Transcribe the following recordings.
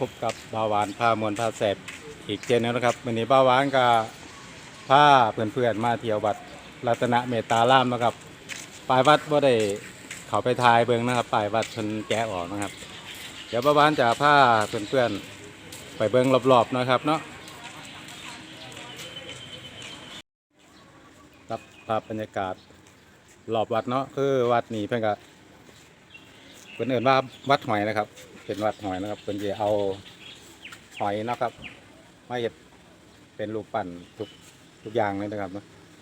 พบกับบาวานพามวลพาแสบอีกเจนนึงนะครับวันนี้บาวานกับพาเพื่อนๆมาเที่ยววัดรัตนเมตตารามนะครับปลายวัดว่ได้เขาไปทายเบิงนะครับปลายวัดชนแกะออกนะครับ เดี๋ยวบาวานจะพาเพื่อนๆไปเบิงรอบๆนะครับเนาะครับภาพบรรยากาศรอบวัดเนาะคือวัดนี้เพื่อนก็เพื่อนเอื่นว่าวัดหอยนะครับ เป็นวัดหอยนะครับเพิ่นจะเอาหอยนะครับมาเห็ดเป็นรูปปั้นทุกทุกอย่างเลยนะครับ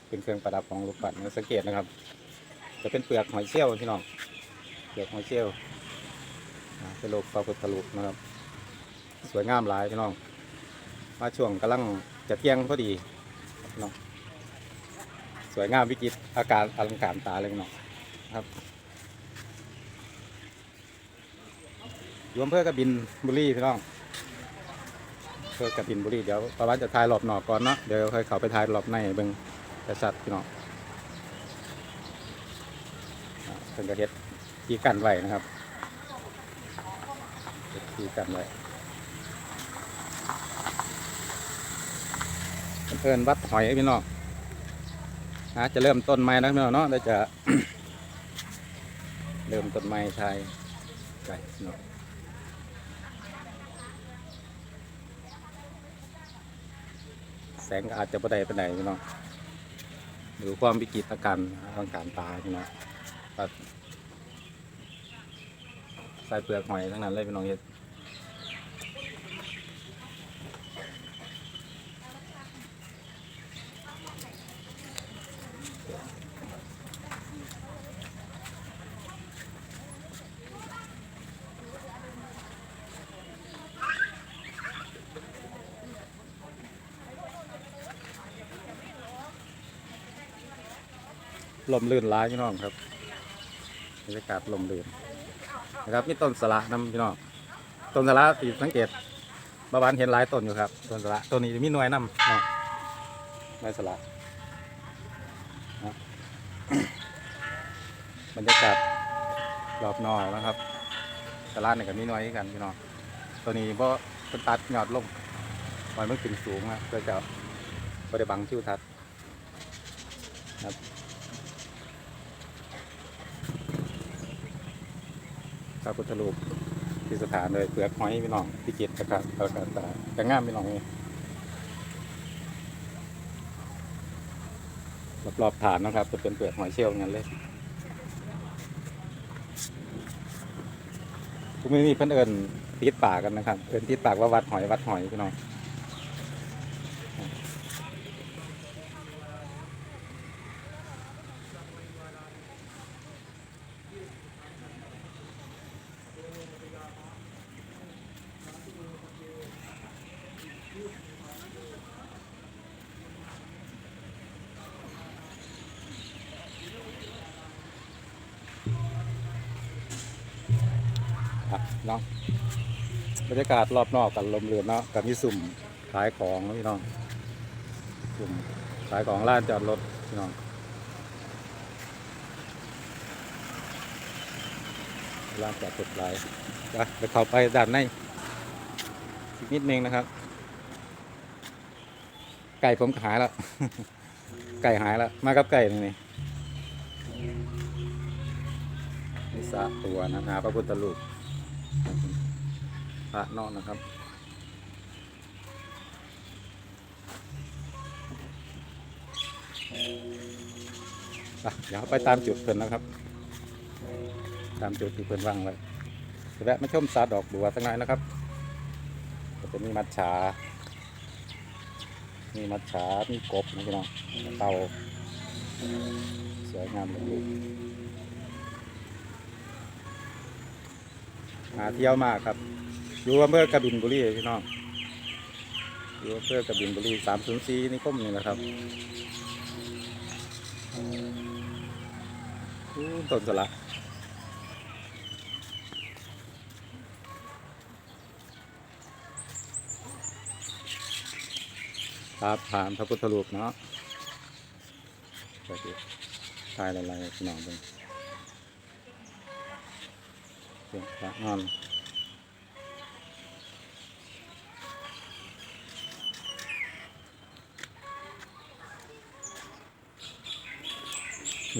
เป็นเครื่องประดับของรูปปั้นสังเกตนะครับ จะเป็นเปลือกหอยเชี่ยวพี่น้องเปลือกหอยเชี่ยวเป็นรูปพระพุทธรูปนะครับ สวยงามหลายพี่น้องมาช่วงกำลังจะเที่ยงพอดีน้องสวยงามวิจิตรอากาศอลังการตาเลยพี่น้องครับ อยู่อำเภอกบินบุรีพี่น้องอำเภอกบินบุรีเดี๋ยวประวัติจะถ่ายรอบนอกก่อนเนาะเดี๋ยวค่อยเข้าไปถ่ายรอบในเบิ่งกระชัดพี่น้องเพิ่นก็เฮ็ดที่กันไว้นะครับเฮ็ดที่กันไว้เพิ่นวัดหอยพี่น้องนะจะเริ่มต้นใหม่นะพี่น้องเนาะเดี๋ยวจะเริ่มต้นใหม่ชายไก่พี่น้อง แสงก็อาจจะประใดประใดพี่น้องหรือความวิกฤตการณ์ทางการตาพี่น้องใส่เปลือกหอยทั้งนั้นเลยพี่น้องเฮ็ด ลมลื่นร้ายพี่น้องครับบรรยากาศลมลื่นนะครับมีต้นสละนํพี่น้องต้นสละที่สังเกตบาวานเห็นหลายต้นอยู่ครับต้นสละต้นนี้มีหน่วยนํเนาะหน่วยสละนะบรรยากาศรอบนอกนะครับสละนี่ก็มีหน่วยคือกันพี่น้องตัวนี้เพราะเป็นตัดยอดลงปล่อยมันขึ้นสูงนะเพื่อจะบ่ได้บังทิวทัศน์ครับ ระพุทธรูปที่สถานเลยเปลือกหอยพี่น้องพิจิตรนะครับแล้วก็ตาแต่งามพี่น้องนี่รอบๆฐานนะครับ จะเป็นเปลือกหอยเชลล์งั้นเลยผมไม่มีเพื่อนเอิญติดปากกันนะครับเอิญติดปากว่าวัดหอยวัดหอยพี่น้อง เนาะบรรยากาศรอบนอกกันลมเรือนเนาะกับมีสุ่มขายของพี่น้องสุ่มขายของร้านจอดรถพี่น้องร้านจอดรถหลายอะเดี๋ยวเข้าไปด้านในอีกนิดนึงนะครับ ไก่ผมหายแล้ว ไก่หายแล้ว มากับไก่นี่นี่นี่สาตัวนะหาพระพุทธรูป พระนอกนะครับเดี๋ยวไปตามจุดเพิ่นนะครับ ตามจุดที่เพิ่นว่างไว้แวะมาชมสาดอกบัวสักหน่อยนะครับก็จะมีมัดฉา มีมัดฉา มีกบนะพี่น้องเต่าสวยงามเลยหาเที่ยวมากครับ อยู่อำเภอกบินบุรีพี่น้องอยู่อำเภอกบินบุรีสามศูนย์สี่นิคมนี่แหละครับต้นสละครับผ่านพระพุทธรูปเนาะโอเคถ่ายอะไรๆพี่น้องเป็นเสียงพระนอน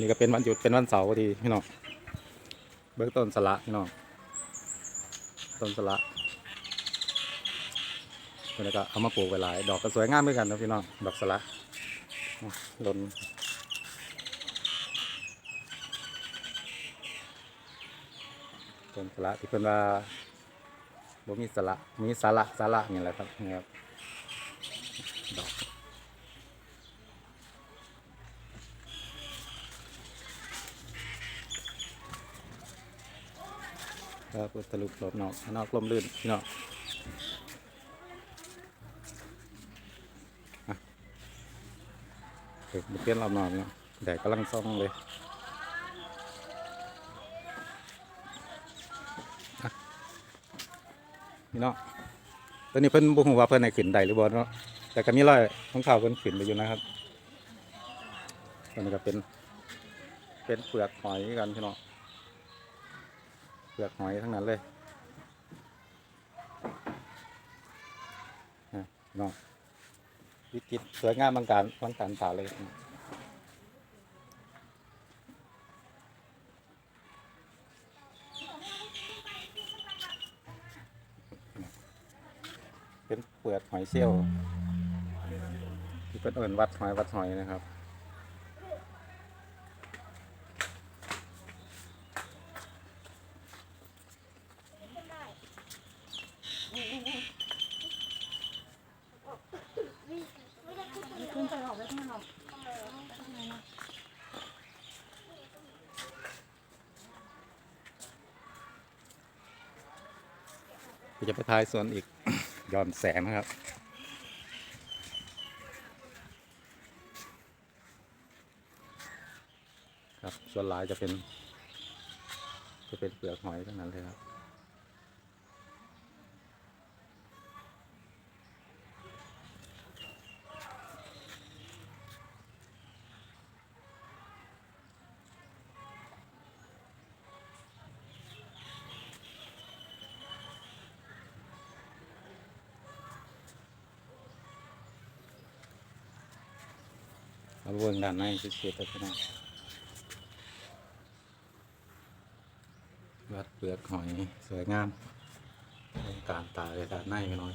นี่ก็เป็นวันหยุดเป็นวันเสาร์พอดีพี่น้องเบื้องต้นสละพี่น้องต้นสละแล้วก็เอามาปลูกไว้หลายดอกก็สวยงามเหมือนกันนะพี่น้องดอกสละล่นต้นสละที่เพิ่นว่าบ่มีสละมีสาระสาระนี่แหละครับนี่ครับดอก ครับสรุปรอบนอกนอกลมลื่นพี่น้องเด็กเปลี่ยนรอบนอกเนาะแดดกำลังซ่องเลยพี่น้องตอนนี้เพิ่นบุกหัวาเพิ่นให้ขึ้นได้หรือบ่เนาะแต่ก็มีรอยของเขาวเพิ่นขึ้นไปอยู่นะครับตอนนี้ก็เป็น เป็นเปลือกหอยกันพี่น้อง ลือกหอยทั้งนั้นเลยอะเนวิจิตสวยงามบางการบางการตาเลยเป็นเปลือกหอยเชี่ยวที่เป็นเอินวัดหอยวัดหอยนะครับ ขึ้นไปหรอกไม่ขึ้นหรอก ก็จะไปท้ายส่วนอีกย้อนแสงนะครับครับส่วนลายจะเป็น จะเป็นเปลือกหอยทั้งนั้นเลยครับ เอาเบิ่งด้านในสิเสียไปขนาดวัดเปลือกหอยสวยงามเป็นการตาเลยด้านในกันหน้อย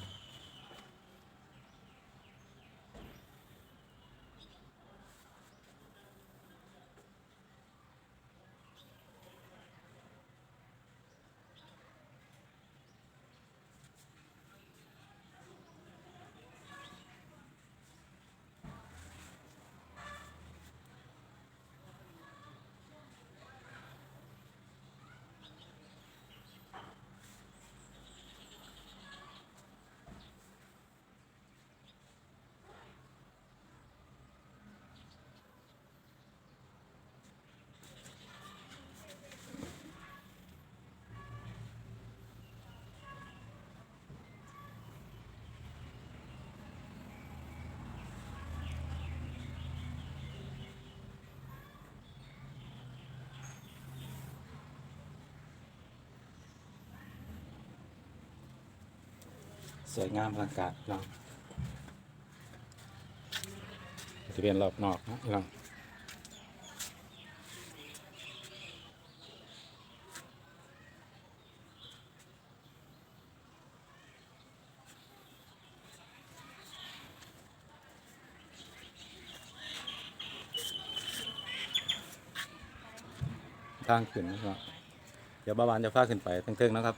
สวยงามอลังการเนาะจะเป็นรอบนอกนะพี่น้องทางขึ้นนะครับ เดี๋ยวบ้าวานจะพาขึ้นไปเทิงๆนะครับ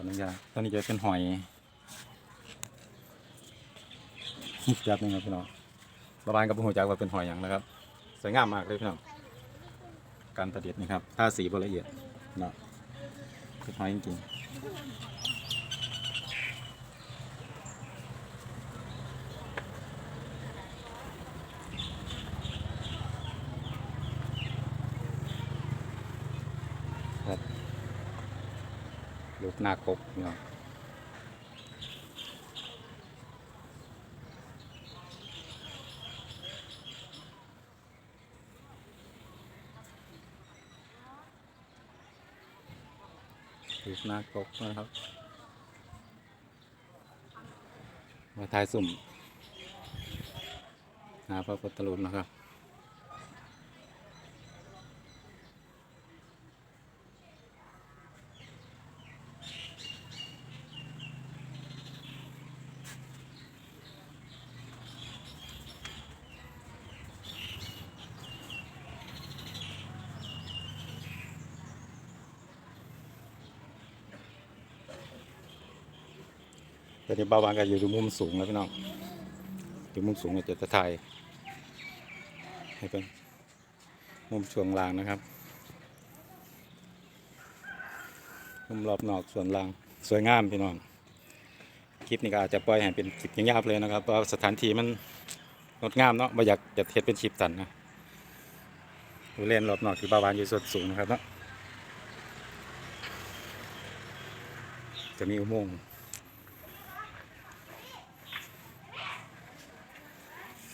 อนุญาตตอนนี้จะเป็นหอยนี่จับนี่ครับพี่น้องประมาณกับหัวจักว่าเป็นหอยอย่างนะครับ สวยงามมากเลยพี่น้อง การประดิษฐ์นะครับท่าสีบละเอียดเนาะเป็นหอยจริงๆครับลูก หน้ากบเนาะลูกหน้ากบนะครับ มาทายสุ่ม หาพระพุทธรูปนะครับ ตอนนี้บ้าวางก็อยู่มุมสูงแล้วพี่น้องอยู่มุมสูงเนี่ยจะถ่ายให้เป็นมุมช่วงล่างนะครับมุมรอบนอกส่วนล่างสวยงามพี่น้องคลิปนี้ก็อาจจะปล่อยให้เป็นคลิปยาวๆเลยนะครับเพราะสถานที่มันงดงามเนาะไม่อยากจะเทศเป็นคลิปตันนะดูเล่นรอบนอกที่บ้าวางอยู่ส่วนสูงนะครับเนาะจะมีอุโมงค์ ว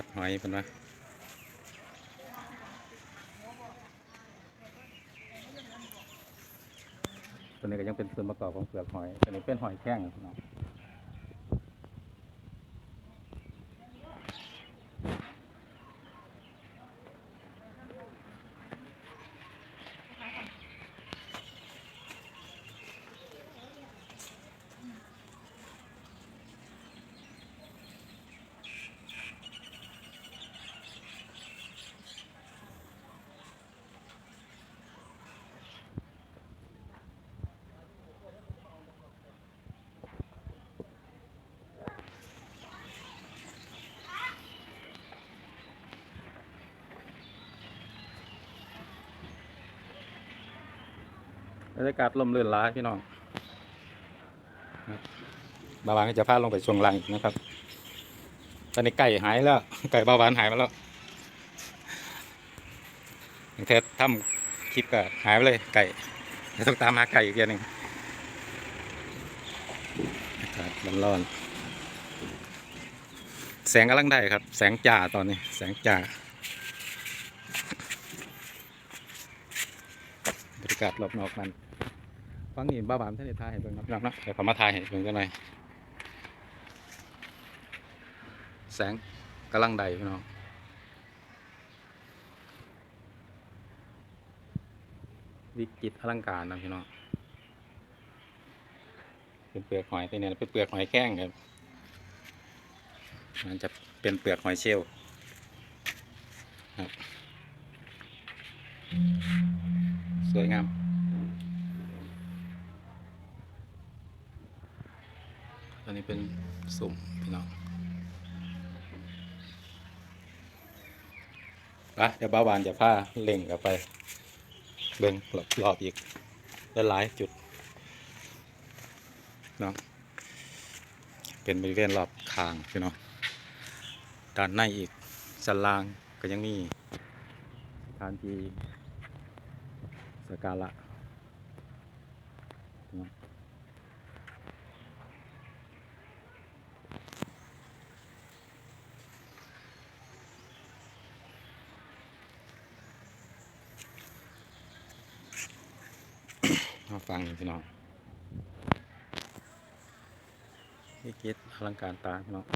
ัดหอยเป็นว่าตั นี้ก็ยังเป็นส่วนประกอบของเปลือกหอยตัวนี้เป็นหอยแข้งพี่น้อง บรรยากาศลมเลื่อนล้ายพี่น้องบาวานก็จะพาลงไปช่วงล่างอีกนะครับ ตอนนี้ไก่หายแล้ว ไก่บาวานหายมาแล้วอย่างเทสทำคลิปก็หายไปเลยไก่ต้องตามหาไก่อีกอย่างหนึ่งอากาศร้อนๆแสงกำลังได้ครับ แสงจ่าตอนนี้ แสงจ่าบรรยากาศรอบนอกมัน ฟังนี่บ้าบามท่านได้ทายให้เบิ่งครับนะเดี๋ยวเขามาทายให้เบิ่งกันหน่อยแสงกำลังได้พี่น้องวิจิตอลังการนะพี่น้องเป็นเปลือกหอยตัวนี้เป็นเปลือกหอยแข้งครับมันจะเป็นเปลือกหอยเชลล์ครับ สวยงาม อันนี้เป็นสุ่มพี่น้องไปเดี๋ยวบ้าวานจะพาเล่งกับไปเบ่งรอบรอบอีกหลายจุดเนาะเป็นบริเวณรอบคางพี่น้องด้านในอีกสันลางก็ยังมีสถานที่สการะเนาะ ฟังพี่น้องพี่คิดอลังการตาพี่น้อง